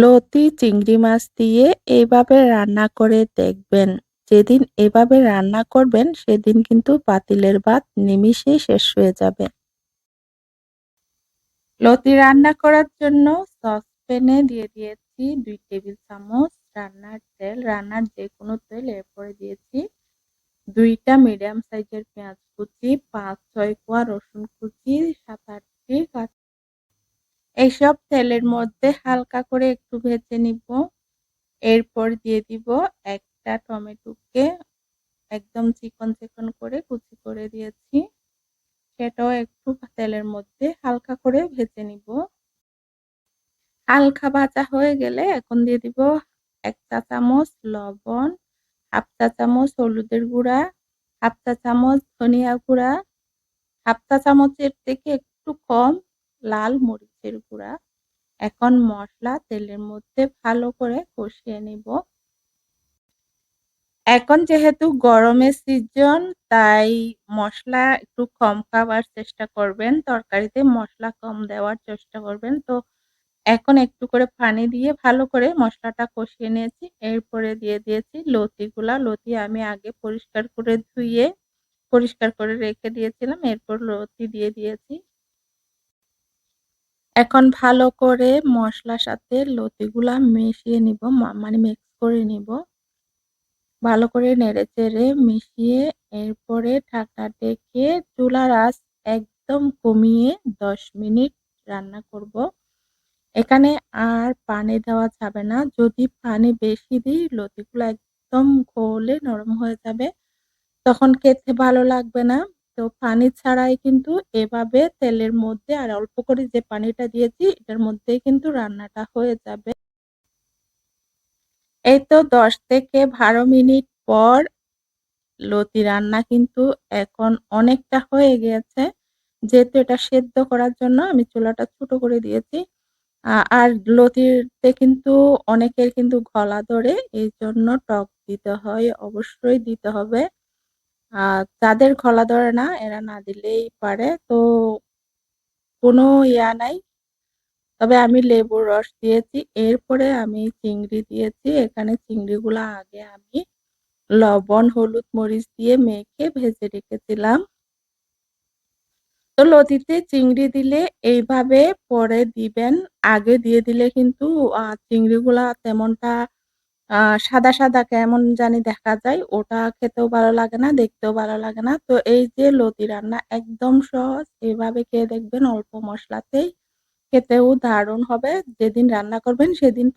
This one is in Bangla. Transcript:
লতি চিংড়ি মাছ দিয়ে এইভাবে রান্না করে দেখবেন। যেদিন এভাবে রান্না করবেন সেদিন কিন্তু পাতিলের ভাত নিমিষেই শেষ হয়ে যাবে। লতি রান্না করার জন্য সসপ্যানে দিয়ে দিয়েছি দুই টেবিল চামচ রান্নার তেল। রান্নার যেকোনো তেল এরপরে দিয়েছি দুইটা মিডিয়াম সাইজের পেঁয়াজ কুচি, ৫-৬ কোয়া রসুন কুচি, ৭-৮টি কাঁচা এইসব তেলের মধ্যে হালকা করে একটু ভেজে নিব। এরপর দিয়ে দিব একটা টমেটোকে একদম চিকন, চিকন করে কুচি করে দিয়েছি। সেটাও একটু তেলের মধ্যে হালকা করে ভেজে নিব। হালকা ভাজা হয়ে গেলে এখন দিয়ে দিব ১ চা চামচ লবণ, হাফ চা চামচ হলুদের গুঁড়া, হাফ চা চামচ ধনিয়া গুঁড়া, হাফ চা চামচের থেকে একটু কম লাল মরিচের গুঁড়া। এখন মশলা তেলের মধ্যে ভালো করে কষিয়ে নিব। এখন যেহেতু গরমের সিজন তাই মশলা একটু কম খাওয়ার চেষ্টা করবেন। তরকারিতে মশলা কম দেওয়ার চেষ্টা করবেন। তো এখন একটু করে পানি দিয়ে ভালো করে মশলাটা কষিয়ে নিয়েছি। এরপরে দিয়ে দিয়েছি লতিগুলা। লতি আমি আগে পরিষ্কার করে ধুয়ে, পরিষ্কার করে রেখে দিয়েছিলাম। এরপর লতি দিয়ে দিয়েছি। এখন ভালো করে মশলার সাথে লতিগুলা মিশিয়ে নিব মানে মিক্স করে নিব। ভালো করে নেড়ে-চেড়ে মিশিয়ে এরপরে ঢাকনা ডেকে চুলার আঁচ একদম কমিয়ে ১০ মিনিট রান্না করব। এখানে আর পানি দেওয়া যাবে না। যদি পানি বেশি দিই লতিগুলো একদম গলে নরম হয়ে যাবে। তখন খেতে ভালো লাগবে না। তো পানি ছাড়াই কিন্তু এভাবে তেলের মধ্যে আর অল্প করে যে পানিটা দিয়েছি এটার মধ্যেই কিন্তু রান্নাটা হয়ে যাবে। এই তো ১০ থেকে ১২ মিনিট পর লতি রান্না কিন্তু এখন অনেকটা হয়ে গিয়েছে। যেহেতু এটা সেদ্ধ করার জন্য আমি চুলাটা ছোট করে দিয়েছি। আর লতিতে কিন্তু অনেকের কিন্তু গলা ধরে এই জন্য টক দিতে হয়, অবশ্যই দিতে হবে। যাদের গলা ধরে না এরা না দিলেই পারে। তো কোনো ইয়া নাই। তবে আমি লেবুর রস দিয়েছি। এরপরে আমি চিংড়ি দিয়েছি। এখানে চিংড়িগুলা আগে আমি লবণ, হলুদ, মরিচ দিয়ে মেখে ভেজে রেখেছিলাম। তো লতিতে চিংড়ি দিলে এইভাবে পরে দিবেন। আগে দিয়ে দিলে কিন্তু চিংড়িগুলা তেমনটা সাদা, সাদা কেমন জানি দেখা যায়। ওটা খেতেও ভালো লাগে না, দেখতেও ভালো লাগে না। তো এই যে লতি রান্না একদম সহজ। এভাবে খেয়ে দেখবেন অল্প মশলাতেই খেতেও দারুণ হবে। যেদিন রান্না করবেন সেদিন